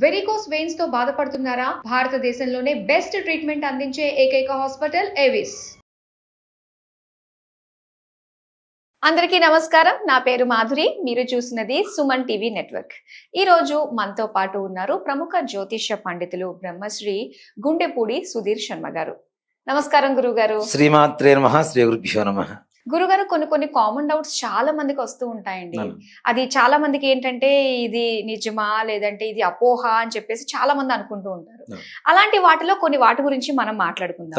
Varicose వెయిన్స్తో బాధపడుతున్నారా? భారతదేశంలోనే best treatment అందించే ఏకైక హాస్పిటల్ ఏవిస్ అందరికీ నమస్కారం. నా పేరు మాధురి. మీరు చూసినది సుమన్ టీవీ నెట్వర్క్. ఈ రోజు మనతో పాటు ఉన్నారు ప్రముఖ జ్యోతిష్య పండితులు బ్రహ్మశ్రీ గుండెపూడి సుధీర్ శర్మ గారు. నమస్కారం గురుగారు. శ్రీమాత్రే నమ. శ్రీ గురుభ్యో నమ. గురుగారు కొన్ని కొన్ని కామన్ డౌట్స్ చాలా మందికి వస్తూ ఉంటాయండి. అది చాలా మందికి ఏంటంటే ఇది నిజమా? లేదంటే ఇది అపోహ? అని చెప్పేసి చాలా మంది అనుకుంటూ ఉంటారు. అలాంటి వాటిలో కొన్ని వాటి గురించి మనం మాట్లాడుకుందాం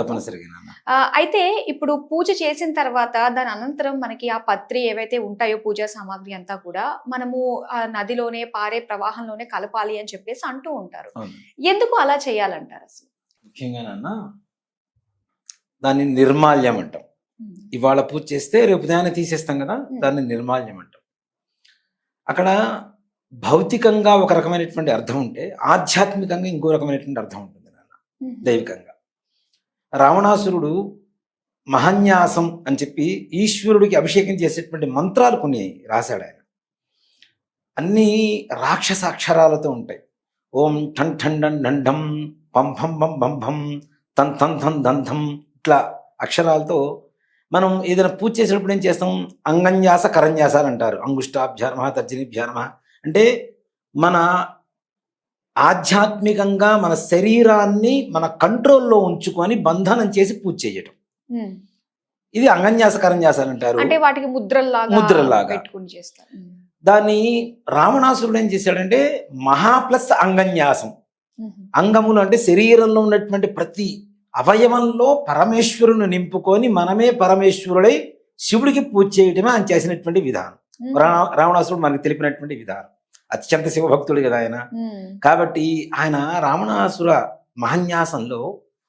అయితే ఇప్పుడు పూజ చేసిన తర్వాత దాని అనంతరం మనకి ఆ పత్రి ఏవైతే ఉంటాయో పూజా సామాగ్రి అంతా కూడా మనము ఆ నదిలోనే పారే ప్రవాహంలోనే కలపాలి అని చెప్పేసి అంటూ ఉంటారు. ఎందుకు అలా చేయాలంటారు అసలు? ముఖ్యంగా దాన్ని నిర్మాల్యం అంటాం. ఇవాళ పూజ చేస్తే రేపు ఉదయాన్నే తీసేస్తాం కదా. దాన్ని నిర్మాల్యం అంటాం. అక్కడ భౌతికంగా ఒక రకమైనటువంటి అర్థం ఉంటే ఆధ్యాత్మికంగా ఇంకో రకమైనటువంటి అర్థం ఉంటుంది నాన్న దైవికంగా. రావణాసురుడు మహన్యాసం అని చెప్పి ఈశ్వరుడికి అభిషేకం చేసేటువంటి మంత్రాలు కొన్ని రాశాడు ఆయన. అన్నీ రాక్షస అక్షరాలతో ఉంటాయి. ఓం ఠన్ ఠన్ డన్ ఢంఢం పం భం భం తన్ తన్ థన్ దంధం ఇట్లా అక్షరాలతో మనం ఏదైనా పూజ చేసేటప్పుడు ఏం చేస్తాం అంగన్యాస కరన్యాసాలు అంటారు అంగుష్టాభ్యానమ తర్జనిభ్యానమ అంటే మన ఆధ్యాత్మికంగా మన శరీరాన్ని మన కంట్రోల్లో ఉంచుకొని బంధనం చేసి పూజ చేయటం. ఇది అంగన్యాస కరన్యాసాలు అంటారు అంటే వాటికి ముద్రల్లాగా ముద్రల్లాగా. పెట్టుకుని చేస్తారు ఉమ్. దాన్ని రావణాసురుడు ఏం చేశాడంటే మహా ప్లస్ అంగన్యాసం. అంగములు అంటే శరీరంలో ఉన్నటువంటి ప్రతి అవయవంలో పరమేశ్వరుని నింపుకొని మనమే పరమేశ్వరుడై శివుడికి పూజ చేయటమే ఆయన చేసినటువంటి విధానం. రావణాసురుడు మనకి తెలిపినటువంటి విధానం. అత్యంత శివభక్తుడు కదా ఆయన. కాబట్టి ఆయన రావణాసుర మహన్యాసంలో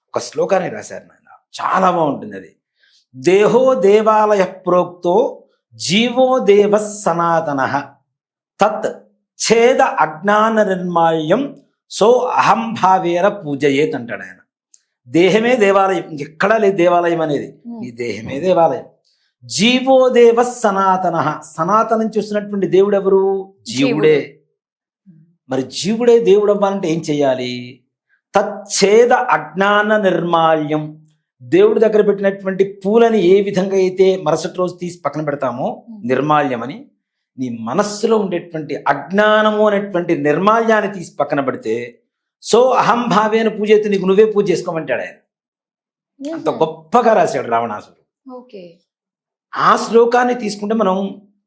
ఒక శ్లోకాన్ని రాశారు నాయన. చాలా బాగుంటుంది అది. దేహో దేవాలయ ప్రోక్తో జీవో దేవ సనాతన. తత్ ఛేద అజ్ఞాన నిర్మాల్యం సో అహంభావేర పూజయేత్ అంటాడు ఆయన. దేహమే దేవాలయం. ఇంకెక్కడా లేదు దేవాలయం అనేది. ఈ దేహమే దేవాలయం. జీవో దేవ సనాతన. సనాతనం చూస్తున్నటువంటి దేవుడు ఎవరు జీవుడే. మరి జీవుడే దేవుడు అవ్వాలంటే ఏం చెయ్యాలి? తచ్ఛేద అజ్ఞాన నిర్మాల్యం. దేవుడి దగ్గర పెట్టినటువంటి పూలని ఏ విధంగా అయితే మరుసటి రోజు తీసి పక్కన పెడతామో నిర్మాల్యం అని నీ మనస్సులో ఉండేటువంటి అజ్ఞానము అనేటువంటి నిర్మాల్యాన్ని తీసి పక్కన పెడితే సో అహంభావేన పూజ అయితే నీకు నువ్వే పూజ చేసుకోమంటాడు ఆయన. అంత గొప్పగా రాశాడు రావణాసుడు ఓకే. ఆ శ్లోకాన్ని తీసుకుంటే మనం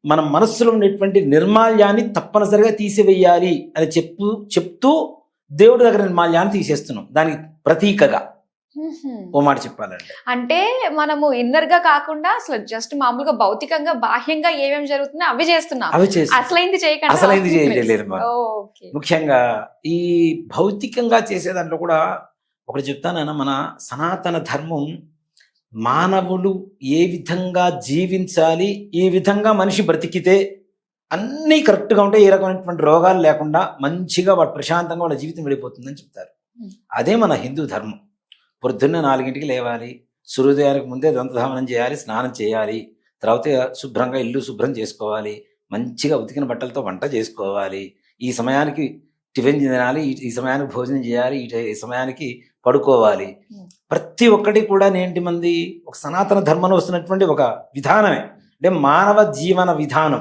మన మనస్సులో ఉండేటువంటి నిర్మాల్యాన్ని తప్పనిసరిగా తీసివేయాలి అని చెప్పు చెప్తూ దేవుడి దగ్గర నిర్మాల్యాన్ని తీసేస్తున్నాం. దానికి ప్రతీకగా. ఓ మాట చెప్పాలంటే. అంటే మనము ఇన్నర్గా కాకుండా అసలు జస్ట్ మామూలుగా భౌతికంగా బాహ్యంగా ఏమేమి జరుగుతున్నాయో అవి చేస్తున్నాం. అవి చేసి అసలైంది చేయకుండా అసలైంది చేయలేదు ముఖ్యంగా ఈ భౌతికంగా చేసే దాంట్లో కూడా ఒకటి చెప్తానైనా మన సనాతన ధర్మం మానవులు ఏ విధంగా జీవించాలి ఈ విధంగా మనిషి బ్రతికితే అన్నీ కరెక్ట్గా ఉంటే ఏ రకమైనటువంటి రోగాలు లేకుండా మంచిగా వాడు ప్రశాంతంగా వాళ్ళ జీవితం వెళ్ళిపోతుందని చెప్తారు. అదే మన హిందూ ధర్మం. పొద్దున్న నాలుగింటికి లేవాలి సూర్యోదయానికి ముందే దంతధావనం చేయాలి స్నానం చేయాలి తర్వాత శుభ్రంగా ఇల్లు శుభ్రం చేసుకోవాలి మంచిగా ఉతికిన బట్టలతో వంట చేసుకోవాలి. ఈ సమయానికి టిఫిన్ తినాలి ఈ- సమయానికి భోజనం చేయాలి ఈ సమయానికి పడుకోవాలి. ప్రతి ఒక్కటి కూడా ఏంటి మంది ఒక సనాతన ధర్మంలో వస్తున్నటువంటి ఒక విధానమే. అంటే మానవ జీవన విధానం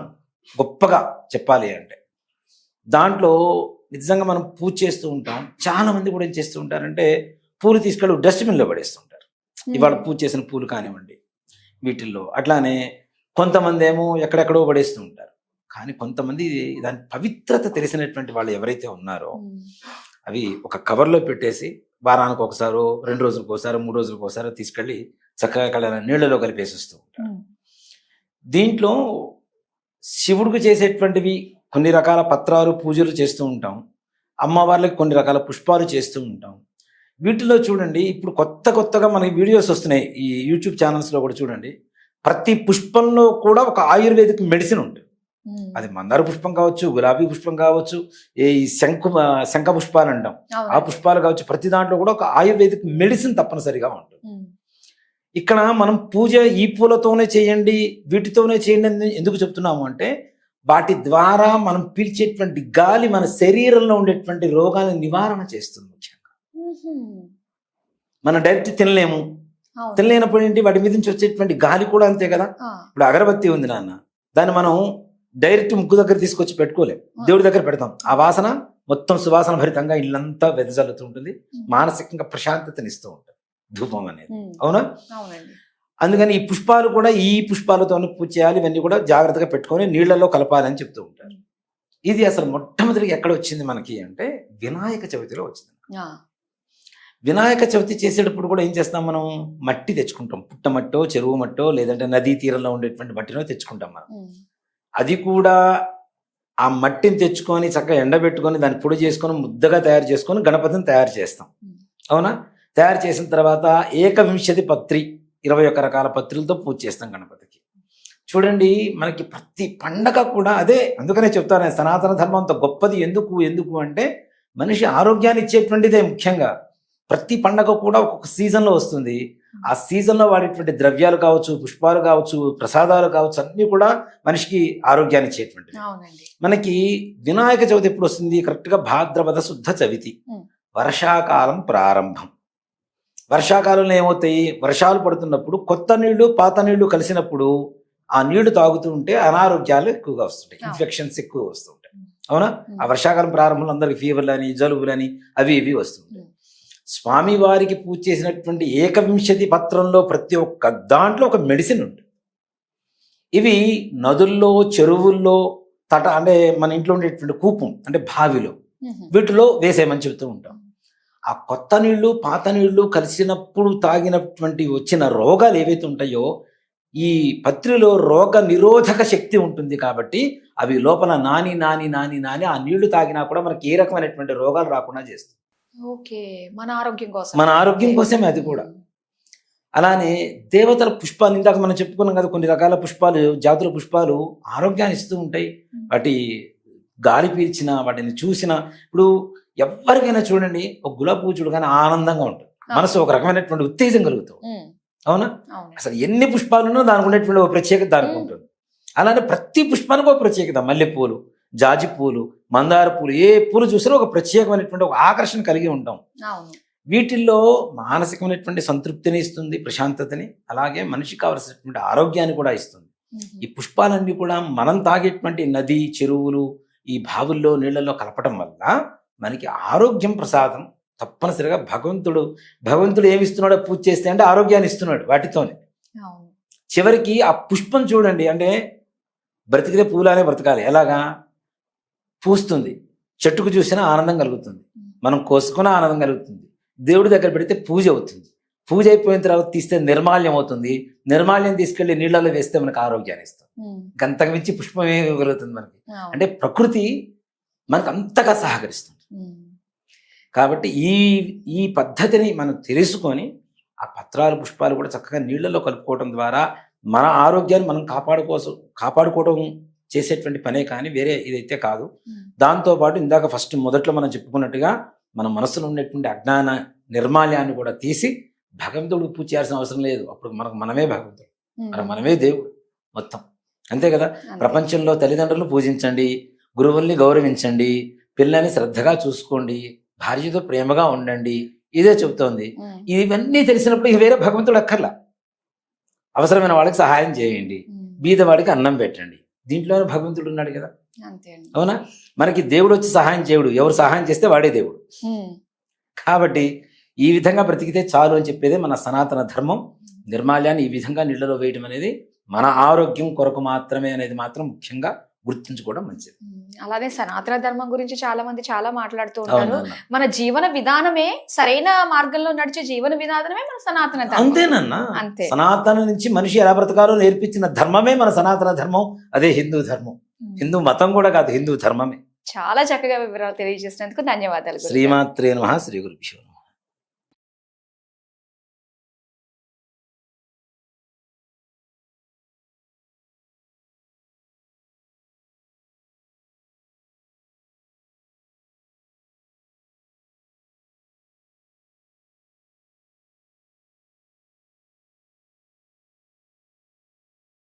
గొప్పగా చెప్పాలి అంటే. దాంట్లో నిజంగా మనం పూజ చేస్తూ ఉంటాం. చాలా మంది కూడా ఏం చేస్తూ ఉంటారంటే పూలు తీసుకెళ్ళి డస్ట్బిన్లో పడేస్తుంటారు. ఇవాళ పూజ చేసిన పూలు కానివ్వండి వీటిల్లో అట్లానే కొంతమంది ఏమో ఎక్కడెక్కడో పడేస్తూ ఉంటారు కానీ కొంతమంది దాని పవిత్రత తెలిసినటువంటి వాళ్ళు ఎవరైతే ఉన్నారో అవి ఒక కవర్లో పెట్టేసి వారానికి ఒకసారో రెండు రోజులకు ఒకసారి మూడు రోజులకు ఒకసారి తీసుకెళ్ళి చక్కగా కళ్ళ నీళ్ళలో కలిపేసిస్తూ ఉంటారు. దీంట్లో శివుడికి చేసేటువంటివి కొన్ని రకాల పత్రాలు పూజలు చేస్తూ ఉంటాం. అమ్మవార్లకి కొన్ని రకాల పుష్పాలు చేస్తూ ఉంటాం. వీటిలో చూడండి ఇప్పుడు కొత్త కొత్తగా మనకి వీడియోస్ వస్తున్నాయి ఈ యూట్యూబ్ ఛానల్స్లో కూడా చూడండి. ప్రతి పుష్పంలో కూడా ఒక ఆయుర్వేదిక్ మెడిసిన్ ఉంటుంది. అది మందార పుష్పం కావచ్చు గులాబీ పుష్పం కావచ్చు ఈ శంకు శంఖ పుష్పాలు అంటాం. ఆ పుష్పాలు కావచ్చు ప్రతి దాంట్లో కూడా ఒక ఆయుర్వేదిక్ మెడిసిన్ తప్పనిసరిగా ఉంటుంది. ఇక్కడ మనం పూజ ఈ పూలతోనే చేయండి వీటితోనే చేయండి ఎందుకు చెప్తున్నాము అంటే వాటి ద్వారా మనం పీల్చేటువంటి గాలి మన శరీరంలో ఉండేటువంటి రోగాలను నివారణ చేస్తుంది ముఖ్యంగా. మనం డైరెక్ట్ తినలేము. తినలేనప్పుడు ఏంటి? వాటి మీద నుంచి వచ్చేటువంటి గాలి కూడా అంతే కదా? ఇప్పుడు అగరబత్తి ఉంది నాన్న. దాన్ని మనం డైరెక్ట్ ముగ్గు దగ్గర తీసుకొచ్చి పెట్టుకోలేం. దేవుడి దగ్గర పెడతాం. ఆ వాసన మొత్తం సువాసన భరితంగా ఇల్లంతా వెదజల్లుతూ ఉంటుంది. మానసికంగా ప్రశాంతతనిస్తూ ఉంటుంది ధూపం అనేది. అవునా? అందుకని ఈ పుష్పాలు కూడా ఈ పుష్పాలతో పూజ చేయాలి. ఇవన్నీ కూడా జాగ్రత్తగా పెట్టుకొని నీళ్ళలో కలపాలని చెప్తూ ఉంటారు. ఇది అసలు మొట్టమొదటిగా ఎక్కడ వచ్చింది మనకి అంటే వినాయక చవితిలో వచ్చింది. వినాయక చవితి చేసేటప్పుడు కూడా ఏం చేస్తాం మనం? మట్టి తెచ్చుకుంటాం. పుట్టమట్టో చెరువు మట్టో లేదంటే నదీ తీరంలో ఉండేటువంటి మట్టినో తెచ్చుకుంటాం మనం. అది కూడా ఆ మట్టిని తెచ్చుకొని చక్కగా ఎండబెట్టుకొని దాన్ని పొడి చేసుకొని ముద్దగా తయారు చేసుకొని గణపతిని తయారు చేస్తాం. అవునా? తయారు చేసిన తర్వాత ఏకవింశతి పత్రి ఇరవై ఒక్క రకాల పత్రులతో పూజ చేస్తాం గణపతికి. చూడండి మనకి ప్రతి పండగ కూడా అదే అందుకనే చెప్తాను సనాతన ధర్మం అంత గొప్పది ఎందుకు ఎందుకు అంటే మనిషి ఆరోగ్యాన్ని ఇచ్చేటువంటిదే ముఖ్యంగా. ప్రతి పండగ కూడా ఒక్కొక్క సీజన్లో వస్తుంది. ఆ సీజన్లో వాడేటువంటి ద్రవ్యాలు కావచ్చు పుష్పాలు కావచ్చు ప్రసాదాలు కావచ్చు అన్నీ కూడా మనిషికి ఆరోగ్యాన్ని ఇచ్చేటువంటిది అవునండి. మనకి వినాయక చవితి ఎప్పుడు వస్తుంది? కరెక్ట్గా భాద్రపద శుద్ధ చవితి. వర్షాకాలం ప్రారంభం. వర్షాకాలంలో ఏమవుతాయి? వర్షాలు పడుతున్నప్పుడు కొత్త నీళ్ళు పాత నీళ్ళు కలిసినప్పుడు ఆ నీళ్ళు తాగుతూ ఉంటే అనారోగ్యాలు ఎక్కువగా వస్తుంటాయి. ఇన్ఫెక్షన్స్ ఎక్కువ వస్తుంటాయి. అవునా. ఆ వర్షాకాలం ప్రారంభంలో అందరికి ఫీవర్లు అని జలుబులు అని అవి ఇవి వస్తుంటాయి ఉం. స్వామి వారికి పూజ చేసినటువంటి ఏకవింశతి పత్రంలో ప్రతి ఒక్క దాంట్లో ఒక మెడిసిన్ ఉంటుంది ఇవి నదుల్లో చెరువుల్లో తట అంటే మన ఇంట్లో ఉండేటువంటి కూపం అంటే బావిలో. వీటిలో వేసేయమని చెబుతూ ఉంటాం ఆ కొత్త నీళ్ళు పాత నీళ్ళు కలిసినప్పుడు తాగినటువంటి వచ్చిన రోగాలు ఏవైతే ఉంటాయో ఈ పత్రిలో రోగ నిరోధక శక్తి ఉంటుంది కాబట్టి అవి లోపల నాని నాని నాని నాని ఆ నీళ్ళు తాగినా కూడా మనకి ఏ రకమైనటువంటి రోగాలు రాకుండా చేస్తుంది ఓకే. మన ఆరోగ్యం కోసం మన ఆరోగ్యం కోసమే అది కూడా. అలానే దేవతల పుష్పాలు ఇందాక మనం చెప్పుకున్నాం కదా కొన్ని రకాల పుష్పాలు జాతుల పుష్పాలు ఆరోగ్యాన్ని ఇస్తూ ఉంటాయి. వాటి గాలి పీల్చిన వాటిని చూసిన ఇప్పుడు ఎవరికైనా చూడండి ఒక గులాబీ పువ్వు చూడగానే ఆనందంగా ఉంటుంది. మనసు ఒక రకమైనటువంటి ఉత్తేజం కలుగుతుంది. మ్మ్. అవునా? అసలు ఎన్ని పుష్పాలున్నా దానికి ఉండేటువంటి ఒక ప్రత్యేకత దానికి. ఉంటుంది. అలానే ప్రతి పుష్పానికి ఒక ప్రత్యేకత మల్లెపూలు జాజి పూలు మందార పూలు ఏ పూలు చూసినా ఒక ప్రత్యేకమైనటువంటి ఒక ఆకర్షణ కలిగి ఉంటాం. వీటిల్లో మానసికమైనటువంటి సంతృప్తిని ఇస్తుంది ప్రశాంతతని అలాగే మనిషికి కావలసినటువంటి ఆరోగ్యాన్ని కూడా ఇస్తుంది. ఈ పుష్పాలన్నీ కూడా మనం తాగేటువంటి నది చెరువులు ఈ బావుల్లో నీళ్ళల్లో కలపటం వల్ల మనకి ఆరోగ్యం ప్రసాదం తప్పనిసరిగా భగవంతుడు భగవంతుడు ఏమి ఇస్తున్నాడో పూజ చేస్తే అంటే ఆరోగ్యాన్ని ఇస్తున్నాడు వాటితోనే. చివరికి ఆ పుష్పం చూడండి అంటే బ్రతికితే పూలానే బ్రతకాలి. ఎలాగా? పూస్తుంది. చెట్టుకు చూసినా ఆనందం కలుగుతుంది. మనం కోసుకున్న ఆనందం కలుగుతుంది. దేవుడి దగ్గర పెడితే పూజ అవుతుంది. పూజ అయిపోయిన తర్వాత తీస్తే నిర్మాల్యం అవుతుంది. నిర్మాల్యం తీసుకెళ్ళి నీళ్ళలో వేస్తే మనకు ఆరోగ్యాన్ని ఇస్తుంది. మ్మ్. గంతకు మించి పుష్పం ఇవ్వగలుగుతుంది మనకి. అంటే ప్రకృతి మనకు అంతగా సహకరిస్తుంది. కాబట్టి ఈ ఈ పద్ధతిని మనం తెలుసుకొని ఆ పత్రాలు పుష్పాలు కూడా చక్కగా నీళ్ళలో కలుపుకోవడం ద్వారా మన ఆరోగ్యాన్ని మనం కాపాడుకోసం కాపాడుకోవడం చేసేటువంటి పనే కానీ వేరే ఇదైతే కాదు. దాంతోపాటు ఇందాక ఫస్ట్ మొదట్లో మనం చెప్పుకున్నట్టుగా మన మనసులో ఉండేటువంటి అజ్ఞాన నిర్మాల్యాన్ని కూడా తీసి భగవంతుడికి పూజ చేయాల్సిన అవసరం లేదు అప్పుడు మనకు మనమే భగవంతుడు. మన మనమే దేవుడు మొత్తం అంతే కదా. ప్రపంచంలో తల్లిదండ్రులను పూజించండి గురువుల్ని గౌరవించండి పిల్లల్ని శ్రద్ధగా చూసుకోండి భార్యతో ప్రేమగా ఉండండి ఇదే చెబుతోంది. ఇవన్నీ తెలిసినప్పుడు ఇక వేరే భగవంతుడు అక్కర్లా అవసరమైన వాళ్ళకి సహాయం చేయండి. బీదవాడికి అన్నం పెట్టండి దీంట్లోనే భగవంతుడు ఉన్నాడు కదా. అవునా? మనకి దేవుడు వచ్చి సహాయం చేయడు. ఎవరు సహాయం చేస్తే వాడే దేవుడు. కాబట్టి ఈ విధంగా బ్రతికితే చాలు అని చెప్పేదే మన సనాతన ధర్మం. నిర్మాల్యాన్ని ఈ విధంగా నీళ్ళలో వేయడం అనేది మన ఆరోగ్యం కొరకు మాత్రమే అనేది మాత్రం ముఖ్యంగా గుర్తుంచుకోవడం మంచిది. అలానే సనాతన ధర్మం గురించి చాలా మంది చాలా మాట్లాడుతూ ఉంటారు మన జీవన విధానమే సరైన మార్గంలో నడిచే జీవన విధానమే మన సనాతన ధర్మం అంతేనన్నా అంతే. సనాతన నుంచి మనిషి ఎలా బ్రతకాలో నేర్పించిన ధర్మమే మన సనాతన ధర్మం అదే హిందూ ధర్మం. హిందూ మతం కూడా కాదు హిందూ ధర్మమే చాలా చక్కగా వివరాలు తెలియజేసినందుకు ధన్యవాదాలు. శ్రీమాత్రే నమ శ్రీ నమః.